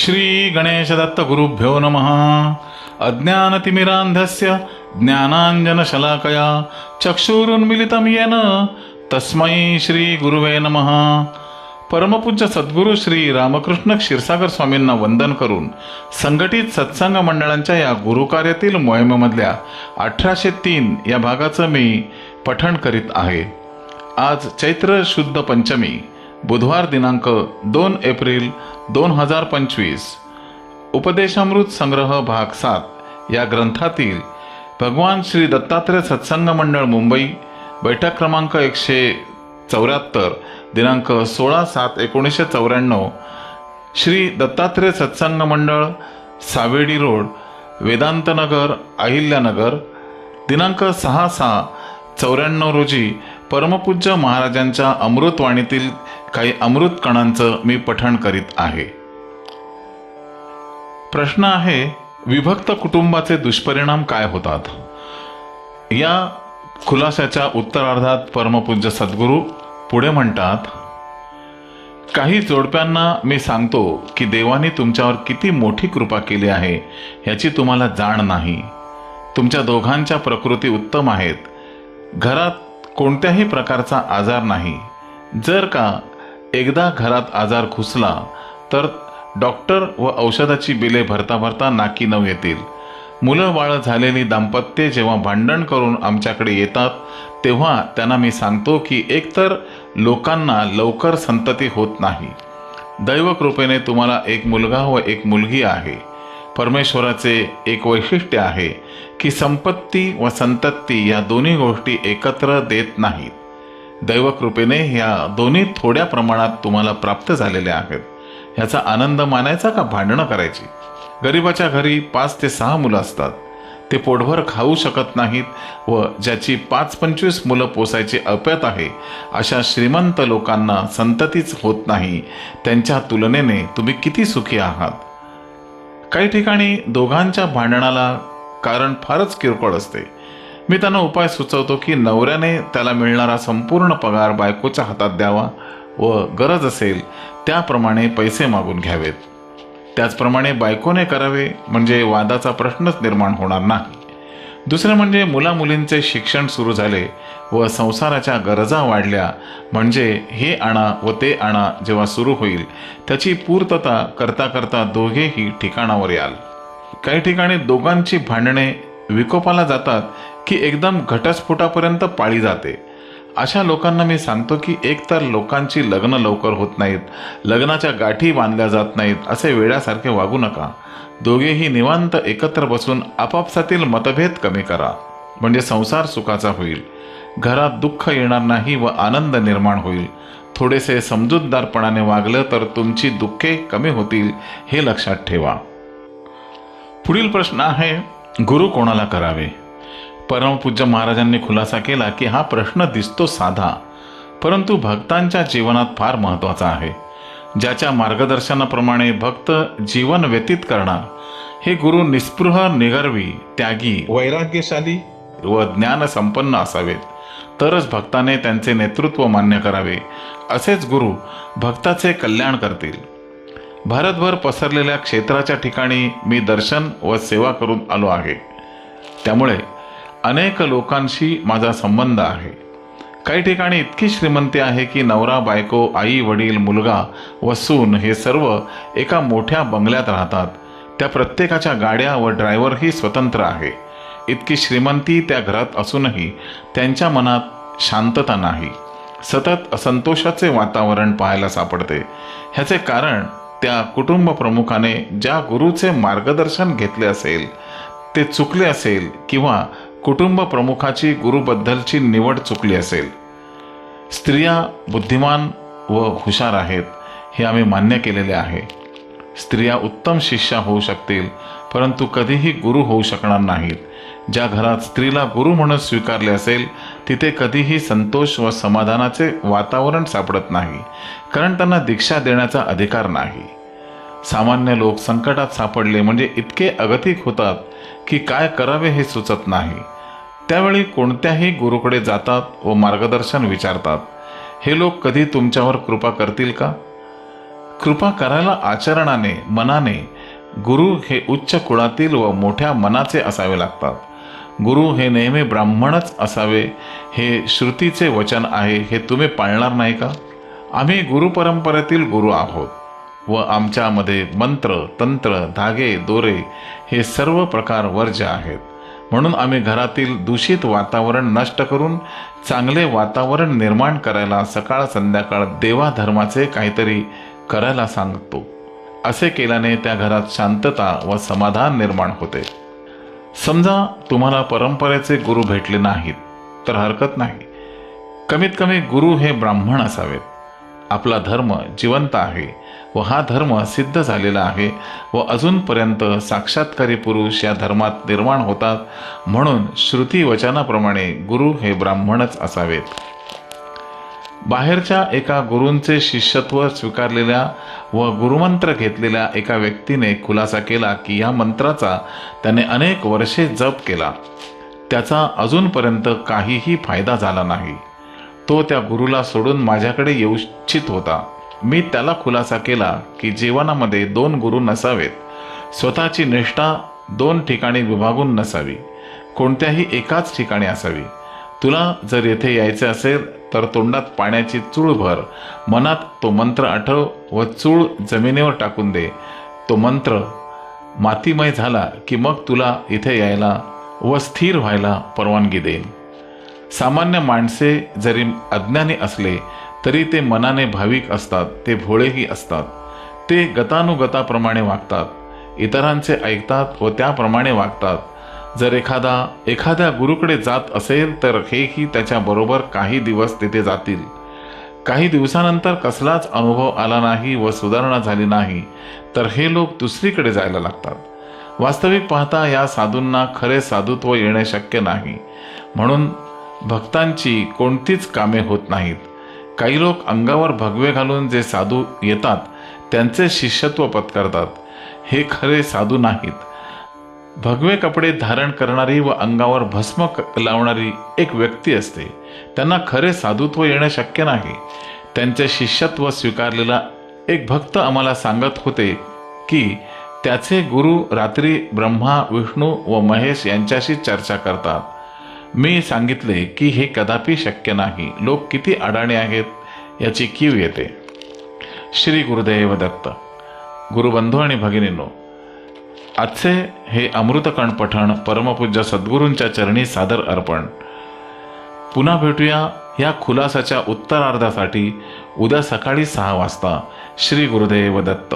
श्री गणेशदत्त गुरुभ्यो नमः। अज्ञानतिमिरान्धस्य ज्ञानाञ्जनशलाकया चक्षुरुन्मिलितं येन तस्मै श्री गुरुवे नमः। परमपूज्य सद्गुरू श्री रामकृष्ण क्षीरसागर स्वामींना वंदन करून संघटित सत्संग मंडळांच्या या गुरुकार्यातील मोहिमेमधल्या अठराशे तीन या भागाचं मी पठण करीत आहे. आज चैत्र शुद्ध पंचमी बुधवार दिनांक दोन एप्रिल दोन हजार पंचवीस. उपदेशामृत संग्रह भाग सात या ग्रंथातील भगवान श्री दत्तात्रय सत्संग मंडळ मुंबई बैठक क्रमांक एकशे चौऱ्याहत्तर दिनांक सोळा सात एकोणीसशे चौऱ्याण्णव श्री दत्तात्रय सत्संग मंडळ सावेडी रोड वेदांतनगर अहिल्यानगर दिनांक सहा सहा चौऱ्याण्णव रोजी परमपूज्य महाराजांच्या अमृतवाणीतील काही अमृत कणांचं मी पठण करीत आहे. प्रश्न आहे विभक्त कुटुंबाचे दुष्परिणाम काय होतात? या खुलाशाच्या उत्तरार्धात परमपूज्य सद्गुरू पुढे म्हणतात काही जोडप्यांना मी सांगतो की देवाने तुमच्यावर किती मोठी कृपा केली आहे याची तुम्हाला जाण नाही. तुमच्या दोघांच्या प्रकृती उत्तम आहेत. घरात कोणत्याही प्रकारचा आजार नाही. जर का एकदा घरात आजार घुसला तर डॉक्टर व औषधाची बिले भरता भरता नाकी नऊ येतील. मुलं बाळं झालेली दाम्पत्य जेव्हा भांडण करून आमच्याकडे येतात तेव्हा त्यांना मी सांगतो की एकतर लोकांना लवकर संतती होत नाही. दैवकृपेने तुम्हाला एक मुलगा व एक मुलगी आहे. परमेश्वराचे एक वैशिष्ट्य आहे की संपत्ती व संतत्ती या दोन्ही गोष्टी एकत्र देत नाहीत. दैवकृपेने ह्या दोन्ही थोड्या प्रमाणात तुम्हाला प्राप्त झालेल्या आहेत. ह्याचा आनंद मानायचा का? भांडणं करायची. गरिबाच्या घरी पाच ते सहा मुलं असतात. ते पोटभर खाऊ शकत नाहीत व ज्याची पाच पंचवीस मुलं पोसायची अपयत आहे अशा श्रीमंत लोकांना संततीच होत नाही. त्यांच्या तुलनेने तुम्ही किती सुखी आहात? काही ठिकाणी दोघांच्या भांडणाला कारण फारच किरकोळ असते. मी त्यांना उपाय सुचवतो की नवऱ्याने त्याला मिळणारा संपूर्ण पगार बायकोच्या हातात द्यावा व गरज असेल त्याप्रमाणे पैसे मागून घ्यावेत. त्याचप्रमाणे बायकोने करावे म्हणजे वादाचा प्रश्नच निर्माण होणार नाही. दुसरं म्हणजे मुलामुलींचे शिक्षण सुरू झाले व संसाराच्या गरजा वाढल्या. म्हणजे हे आणा व ते आणा जेव्हा सुरू होईल त्याची पूर्तता करता करता दोघेही ठिकाणावर याल. काही ठिकाणी दोघांची भांडणे विकोपाला जातात की एकदम घटस्फोटापर्यंत पाळी जाते. अशा लोकांना मी सांगतो की एकतर लोकांची लग्न लवकर होत नाहीत लग्नाच्या गाठी बांधल्या जात नाहीत असे वेळासारखे वागू नका. दोघेही निवांत एकत्र बसून आपापसातील मतभेद कमी करा म्हणजे संसार सुखाचा होईल. घरात दुःख येणार नाही व आनंद निर्माण होईल. थोडेसे समजूतदारपणाने वागलं तर तुमची दुःखे कमी होतील हे लक्षात ठेवा. पुढील प्रश्न आहे गुरु कोणाला करावे? परमपूज्य महाराजांनी खुलासा केला की हा प्रश्न दिसतो साधा परंतु भक्तांच्या जीवनात फार महत्त्वाचा आहे. ज्याच्या मार्गदर्शनाप्रमाणे भक्त जीवन व्यतीत करणार हे गुरु निस्पृह निगर्वी त्यागी वैराग्यशाली व ज्ञान संपन्न असावेत. तरच भक्ताने त्यांचे नेतृत्व मान्य करावे असेच गुरु भक्ताचे कल्याण करतील. भारतभर पसरलेल्या क्षेत्राच्या ठिकाणी मी दर्शन व सेवा करून आलो आहे. त्यामुळे अनेक लोकांशी माझा संबंध आहे. काही ठिकाणी इतकी श्रीमंती आहे की नवरा बायको आई वडील मुलगा व सून हे सर्व एका मोठ्या बंगल्यात राहतात. त्या प्रत्येकाच्या गाड्या व ड्रायव्हरही स्वतंत्र आहे. इतकी श्रीमंती त्या घरात असूनही त्यांच्या मनात शांतता नाही. सतत असंतोषाचे वातावरण पाहायला सापडते. ह्याचे कारण त्या कुटुंब प्रमुखाने ज्या गुरुचे मार्गदर्शन घेतले असेल ते चुकले असेल किंवा कुटुंब प्रमुखाची गुरुबद्दलची निवड चुकली असेल. स्त्रिया बुद्धिमान व हुशार आहेत हे आम्ही मान्य केलेले आहे. स्त्रिया उत्तम शिष्या होऊ शकतील परंतु कधीही गुरु होऊ शकणार नाहीत. ज्या घरात स्त्रीला गुरु म्हणून स्वीकारले असेल तिथे कधीही संतोष व समाधानाचे वातावरण सापडत नाही कारण त्यांना दीक्षा देण्याचा अधिकार नाही. सामान्य लोक संकटात सापडले म्हणजे इतके अगतिक होतात की काय करावे हे सुचत नाही. त्यावेळी कोणत्याही गुरुकडे जातात व मार्गदर्शन विचारतात. हे लोक कधी तुमच्यावर कृपा करतील का? कृपा करायला आचरणाने मनाने गुरु हे उच्च कुळातील व मोठ्या मनाचे असावे लागतात. गुरु हे नेहमी ब्राह्मणच असावे हे श्रुतीचे वचन आहे हे तुम्ही पाळणार नाही का? आम्ही गुरु परंपरेतील गुरु आहोत. व आमच्यामध्ये मंत्र तंत्र धागे दोरे हे सर्व प्रकार वर्ज्य आहेत. म्हणून आम्ही घरातील दूषित वातावरण नष्ट करून चांगले वातावरण निर्माण करायला सकाळ संध्याकाळ देवाधर्माचे काहीतरी करायला सांगतो. असे केल्याने त्या घरात शांतता व समाधान निर्माण होते. समजा तुम्हाला परंपरेचे गुरु भेटले नाहीत तर हरकत नाही. कमीत कमी गुरु हे ब्राह्मण असावेत. आपला धर्म जिवंत आहे. व हा धर्म सिद्ध झालेला आहे व अजूनपर्यंत साक्षात्कारी पुरुष या धर्मात निर्माण होतात म्हणून श्रुती वचनाप्रमाणे गुरु हे ब्राह्मणच असावेत. बाहेरच्या एका गुरूंचे शिष्यत्व स्वीकारलेल्या व गुरुमंत्र घेतलेल्या एका व्यक्तीने खुलासा केला की या मंत्राचा त्याने अनेक वर्षे जप केला. त्याचा अजूनपर्यंत काहीही फायदा झाला नाही. तो त्या गुरुला सोडून माझ्याकडे येऊ इच्छित होता. मी त्याला खुलासा केला की जीवनामध्ये दोन गुरु नसावेत. स्वतःची निष्ठा दोन ठिकाणी विभागून नसावी. कोणत्याही एकाच ठिकाणी असावी. तुला जर येथे यायचे असेल तर तोंडात पाण्याची चूळ भर. मनात तो मंत्र आठव व चूळ जमिनीवर टाकून दे. तो मंत्र मातीमय झाला की मग तुला इथे यायला व स्थिर व्हायला परवानगी देईल सामान्य माणसे जरी अज्ञानी असले तरी ते मनाने भाविक असतात ते भोळेही असतात. ते गतानुगताप्रमाणे वागतात. इतरांचे ऐकतात व त्याप्रमाणे वागतात. जर एखादा एखाद्या गुरुकडे जात असेल तर हेही त्याच्याबरोबर काही दिवस तिथे जातील. काही दिवसानंतर कसलाच अनुभव आला नाही व सुधारणा झाली नाही तर हे लोक दुसरीकडे जायला लागतात. वास्तविक पाहता या साधूंना खरे साधुत्व येणे शक्य नाही. म्हणून भक्तांची कोणतीच कामे होत नाहीत. काही लोक अंगावर भगवे घालून जे साधू येतात त्यांचे शिष्यत्व पत्करतात. हे खरे साधू नाहीत. भगवे कपडे धारण करणारी व अंगावर भस्म लावणारी एक व्यक्ती असते. त्यांना खरे साधुत्व येणे शक्य नाही. त्यांचे शिष्यत्व स्वीकारलेला एक भक्त आम्हाला सांगत होते की त्याचे गुरु रात्री ब्रह्मा विष्णू व महेश यांच्याशी चर्चा करतात. मी सांगितले की हे कदापि शक्य नाही. लोक किती अडाणे आहेत याची कीव येते. श्री गुरुदेव दत्त. गुरुबंधू आणि भगिनींनो आजचे हे अमृतकण पठण परमपूज्य सद्गुरूंच्या चरणी सादर अर्पण. पुन्हा भेटूया या खुलासाच्या उत्तरार्धासाठी उद्या सकाळी सहा वाजता. श्री गुरुदेव दत्त.